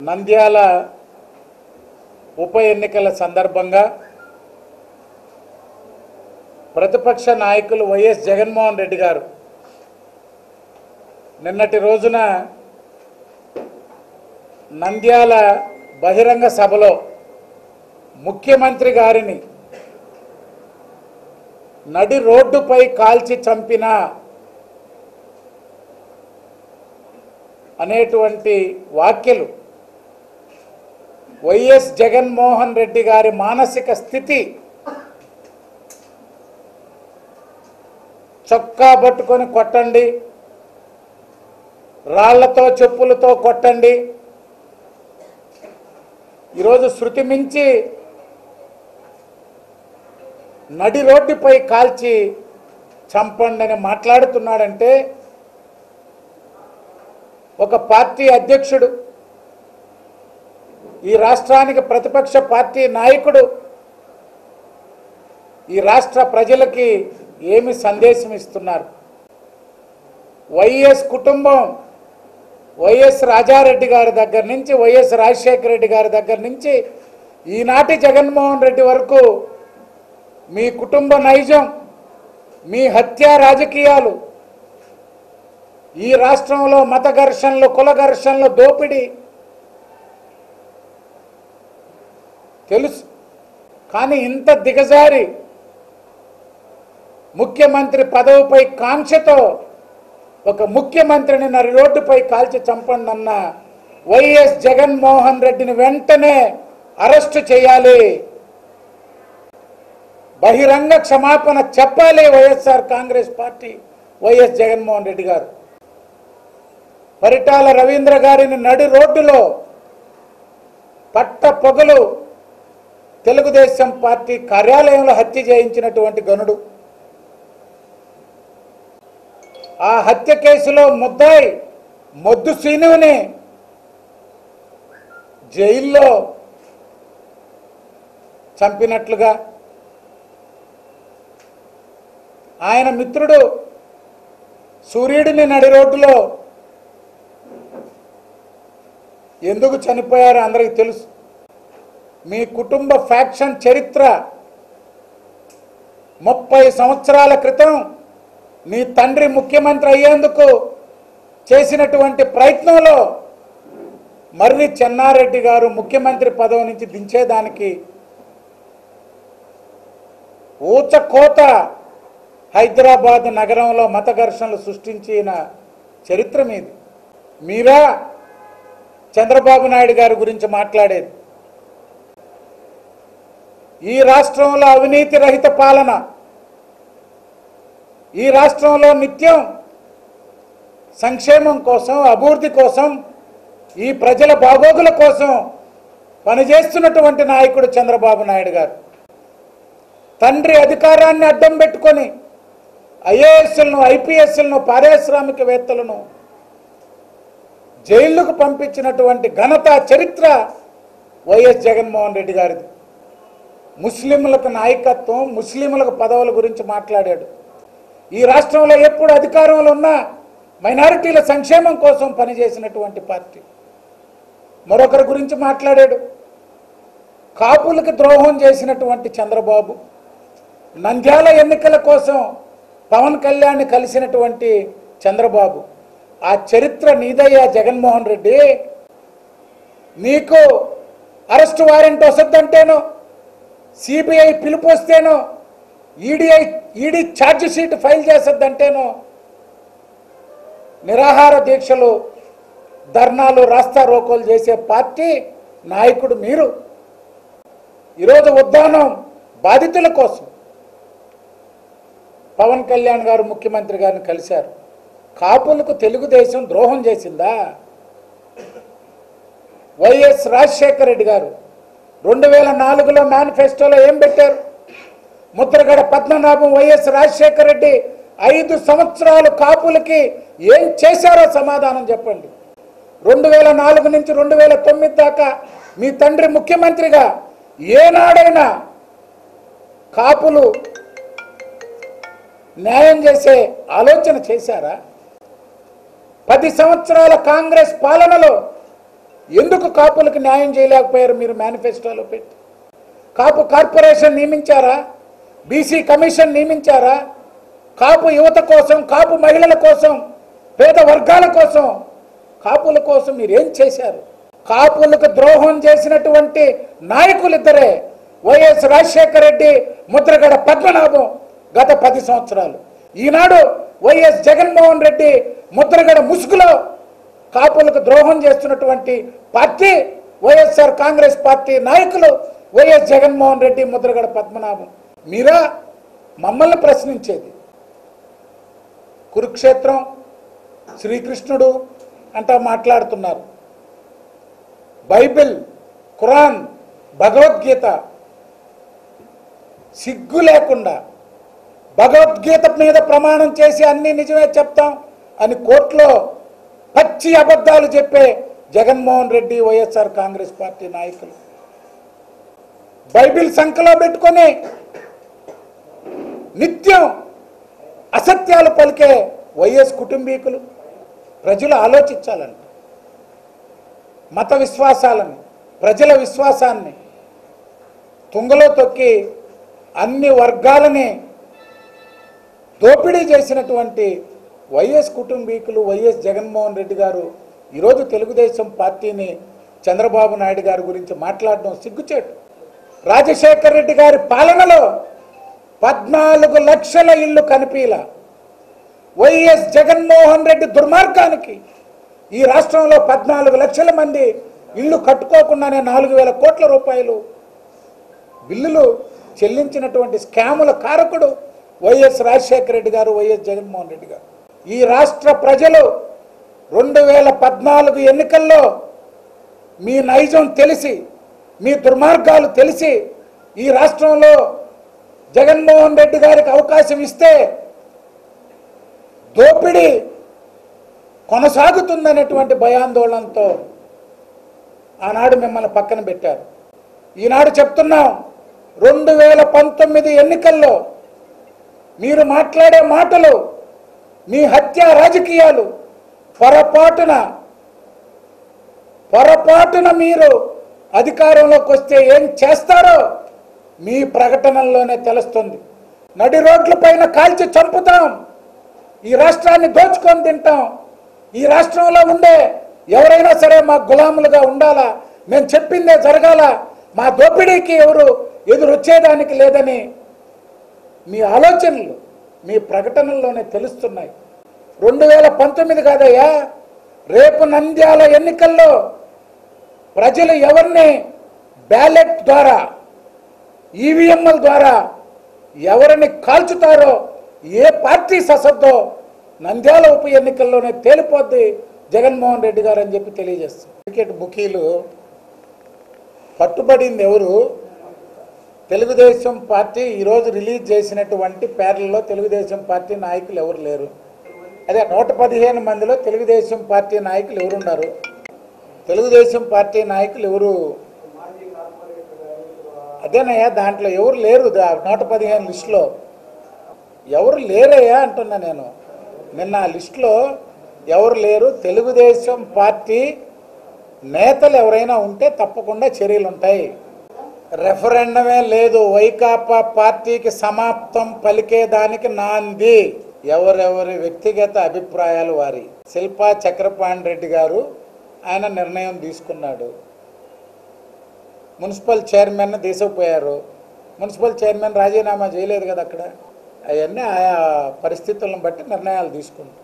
నంద్యాల ఉప ఎన్నికల సందర్భంగా ప్రతిపక్ష నాయకులు వైఎస్ జగన్మోహన్ రెడ్డి గారు నిన్నటి రోజున నంద్యాల బహిరంగ సభలో ముఖ్యమంత్రి గారిని నడి రోడ్డుపై కాల్చి చంపిన అనేటువంటి వాక్యలు వైఎస్ జగన్మోహన్ రెడ్డి గారి మానసిక స్థితి. చొక్కా పట్టుకొని కొట్టండి. రాళ్ళతో చెప్పులతో కొట్టండి. ఈరోజు శృతి మించి నడి రోడ్డుపై కాల్చి చంపండి అని మాట్లాడుతున్నాడంటే ఒక పార్టీ అధ్యక్షుడు ఈ రాష్ట్రానికి ప్రతిపక్ష పార్టీ నాయకుడు. ఈ రాష్ట్ర ప్రజలకి ఏమి సందేశం ఇస్తున్నారు? వైఎస్ కుటుంబం వైఎస్ రాజారెడ్డి గారి దగ్గర నుంచి వైఎస్ రాజశేఖర రెడ్డి గారి దగ్గర నుంచి ఈనాటి జగన్మోహన్ రెడ్డి వరకు మీ కుటుంబ నైజం మీ హత్యా రాజకీయాలు ఈ రాష్ట్రంలో మత ఘర్షణలు కుల ఘర్షణలు దోపిడీ తెలుసు. కానీ ఇంత దిగజారి ముఖ్యమంత్రి పదవిపై కాంక్షతో ఒక ముఖ్యమంత్రిని నరి రోడ్డుపై కాల్చి చంపండి అన్న వైఎస్ జగన్మోహన్ రెడ్డిని వెంటనే అరెస్టు చేయాలి. బహిరంగ క్షమాపణ చెప్పాలి YSR Congress party YS Jaganmohan Reddy garu. Paritala Ravindra గారిని నడి రోడ్డులో పట్ట పొగలు తెలుగుదేశం పార్టీ కార్యాలయంలో హత్య చేయించినటువంటి గనుడు. ఆ హత్య కేసులో ముద్దాయి మొద్దు శ్రీనుని జైల్లో చంపినట్లుగా ఆయన మిత్రుడు సూర్యుడిని నడి రోడ్డులో ఎందుకు చనిపోయారో అందరికీ తెలుసు. మీ కుటుంబ ఫ్యాక్షన్ చరిత్ర ముప్పై సంవత్సరాల క్రితం మీ తండ్రి ముఖ్యమంత్రి అయ్యేందుకు చేసినటువంటి ప్రయత్నంలో మర్రి చెన్నారెడ్డి గారు ముఖ్యమంత్రి పదవి నుంచి దించేదానికి ఊచకోత హైదరాబాద్ నగరంలో మత ఘర్షణలు సృష్టించిన చరిత్ర మీది. మీరా చంద్రబాబు నాయుడు గారి గురించి మాట్లాడేది. ఈ రాష్ట్రంలో అవినీతి రహిత పాలన. ఈ రాష్ట్రంలో నిత్యం సంక్షేమం కోసం అభివృద్ధి కోసం ఈ ప్రజల బాగోగుల కోసం పనిచేస్తున్నటువంటి నాయకుడు చంద్రబాబు నాయుడు గారు. తండ్రి అధికారాన్ని అడ్డం పెట్టుకొని ఐఏఎస్లను ఐపీఎస్లను పారిశ్రామికవేత్తలను జైళ్ళకు పంపించినటువంటి ఘనత చరిత్ర వైఎస్ జగన్మోహన్ రెడ్డి గారిది. ముస్లింలకు నాయకత్వం ముస్లింలకు పదవుల గురించి మాట్లాడాడు. ఈ రాష్ట్రంలో ఎప్పుడు అధికారంలో ఉన్న మైనారిటీల సంక్షేమం కోసం పనిచేసినటువంటి పార్టీ. మరొకరి గురించి మాట్లాడాడు. కాపులకు ద్రోహం చేసినటువంటి చంద్రబాబు నంద్యాల ఎన్నికల కోసం పవన్ కళ్యాణ్ కలిసినటువంటి చంద్రబాబు ఆ చరిత్ర నీదయ్యా జగన్మోహన్ రెడ్డి నీకు అరెస్ట్ వారెంట్ వస్తుందంటేనో సిబిఐ పిలుపు వస్తేనో ఈడీఐ ఈడీ ఛార్జ్ షీట్ ఫైల్ చేసద్దంటేనో నిరాహార దీక్షలు ధర్నాలు రాస్తా రోకోలు చేసే పార్టీ నాయకుడు మీరు. ఈరోజు ఉద్దానం బాధితుల కోసం. పవన్ కళ్యాణ్ గారు ముఖ్యమంత్రి గారిని కలిశారు. కాపులకు తెలుగుదేశం ద్రోహం చేసిందా? వైఎస్ రాజశేఖర రెడ్డి గారు రెండు వేల నాలుగులో మేనిఫెస్టోలో ఏం పెట్టారు? ముద్రగడ పద్మనాభం వైఎస్ రాజశేఖర రెడ్డి ఐదు సంవత్సరాలు కాపులకి ఏం చేశారో సమాధానం చెప్పండి. రెండు వేల నాలుగు నుంచి రెండు వేల తొమ్మిది దాకా మీ తండ్రి ముఖ్యమంత్రిగా ఏనాడైనా కాపులు న్యాయం చేసే ఆలోచన చేశారా? పది సంవత్సరాల కాంగ్రెస్ పాలనలో ఎందుకు కాపులకు న్యాయం చేయలేకపోయారు మీరు మేనిఫెస్టోలో పెట్టి? కాపు కార్పొరేషన్ నియమించారా? బీసీ కమిషన్ నియమించారా? కాపు యువత కోసం కాపు మహిళల కోసం పేద వర్గాల కోసం కాపుల కోసం మీరేం చేశారు? కాపులకు ద్రోహం చేసినటువంటి నాయకులిద్దరే వైఎస్ రాజశేఖర రెడ్డి ముద్రగడ పద్మనాభం గత పది సంవత్సరాలు. ఈనాడు వైఎస్ జగన్మోహన్ రెడ్డి ముద్రగడ ముసుగులో కాపులకు ద్రోహం చేస్తున్నటువంటి పార్టీ వైఎస్ఆర్ కాంగ్రెస్ పార్టీ నాయకులు వైఎస్ జగన్మోహన్ రెడ్డి ముద్రగడ పద్మనాభం. మీరా మమ్మల్ని ప్రశ్నించేది. కురుక్షేత్రం శ్రీకృష్ణుడు అంటా మాట్లాడుతున్నారు. బైబిల్ ఖురాన్ భగవద్గీత సిగ్గు లేకుండా భగవద్గీత మీద ప్రమాణం చేసి అన్నీ నిజమే చెప్తాం అని కోర్టులో పచ్చి అబద్ధాలు చెప్పే జగన్మోహన్ రెడ్డి వైఎస్ఆర్ కాంగ్రెస్ పార్టీ నాయకులు. బైబిల్ సంఖలో పెట్టుకొని నిత్యం అసత్యాలు పలికే వైఎస్ కుటుంబీకులు ప్రజలు ఆలోచించాలంట. మత విశ్వాసాలను ప్రజల విశ్వాసాన్ని తుంగలో తొక్కి అన్ని వర్గాలని దోపిడీ చేసినటువంటి వైఎస్ కుటుంబీకులు వైఎస్ జగన్మోహన్ రెడ్డి గారు ఈరోజు తెలుగుదేశం పార్టీని చంద్రబాబు నాయుడు గారి గురించి మాట్లాడడం సిగ్గుచేటు. రాజశేఖర రెడ్డి గారి పాలనలో పద్నాలుగు లక్షల ఇల్లు కనిపీల. వైఎస్ జగన్మోహన్ రెడ్డి దుర్మార్గానికి ఈ రాష్ట్రంలో పద్నాలుగు లక్షల మంది ఇల్లు కట్టుకోకుండానే నాలుగు వేల కోట్ల రూపాయలు బిల్లులు చెల్లించినటువంటి స్కాముల కారకుడు వైఎస్ రాజశేఖర రెడ్డి గారు వైఎస్ జగన్మోహన్ రెడ్డి గారు. ఈ రాష్ట్ర ప్రజలు రెండు వేల పద్నాలుగు ఎన్నికల్లో మీ నైజం తెలిసి మీ దుర్మార్గాలు తెలిసి ఈ రాష్ట్రంలో జగన్మోహన్ రెడ్డి గారికి అవకాశం ఇస్తే దోపిడీ కొనసాగుతుందనేటువంటి భయాందోళనతో ఆనాడు మిమ్మల్ని పక్కన పెట్టారు. ఈనాడు చెప్తున్నాం రెండు వేల పంతొమ్మిది ఎన్నికల్లో మీరు మాట్లాడే మాటలు మీ హత్య రాజకీయాలు పొరపాటున పొరపాటున మీరు అధికారంలోకి వస్తే ఏం చేస్తారో మీ ప్రకటనల్లోనే తెలుస్తుంది. నడి రోడ్లపైన కాల్చి చంపుతాం. ఈ రాష్ట్రాన్ని దోచుకొని తింటాం. ఈ రాష్ట్రంలో ఉండే ఎవరైనా సరే మా గులాములుగా ఉండాలా? మేము చెప్పిందే జరగాల. మా దోపిడీకి ఎవరు ఎదురొచ్చేదానికి లేదని మీ ఆలోచనలు మీ ప్రకటనల్లోనే తెలుస్తున్నాయి. రెండు వేల పంతొమ్మిది కాదయ్యా రేపు నంద్యాల ఎన్నికల్లో ప్రజలు ఎవరిని బ్యాలెట్ ద్వారా ఈవీఎంల ద్వారా ఎవరిని కాల్చుతారో ఏ పార్టీ ససద్దో నంద్యాల ఉప ఎన్నికల్లోనే తేలిపోద్ది జగన్మోహన్ రెడ్డి గారు అని చెప్పి తెలియజేస్తారు క్రికెట్ బుకీలు పట్టుబడింది ఎవరు? తెలుగుదేశం పార్టీ ఈరోజు రిలీజ్ చేసినటువంటి పేర్లలో తెలుగుదేశం పార్టీ నాయకులు ఎవరు లేరు. అదే నూట పదిహేను మందిలో తెలుగుదేశం పార్టీ నాయకులు ఎవరున్నారు? తెలుగుదేశం పార్టీ నాయకులు ఎవరు? అదేనయ్యా దాంట్లో ఎవరు లేరు నూట పదిహేను లిస్టులో. ఎవరు లేరయ్యా అంటున్నా నేను. నిన్న ఆ లిస్టులో ఎవరు లేరు తెలుగుదేశం పార్టీ నేతలు ఎవరైనా ఉంటే తప్పకుండా చర్యలు ఉంటాయి రెఫరెండమే లేదు. వైకాపా పార్టీకి సమాప్తం పలికేదానికి నాంది. ఎవరెవరి వ్యక్తిగత అభిప్రాయాలు వారి. శిల్పా చక్రపాణి రెడ్డి గారు ఆయన నిర్ణయం తీసుకున్నాడు. మున్సిపల్ చైర్మన్ తీసుకుపోయారు. మున్సిపల్ చైర్మన్ రాజీనామా చేయలేదు కదా అక్కడ. అవన్నీ ఆయా పరిస్థితులను బట్టి నిర్ణయాలు తీసుకుంటారు.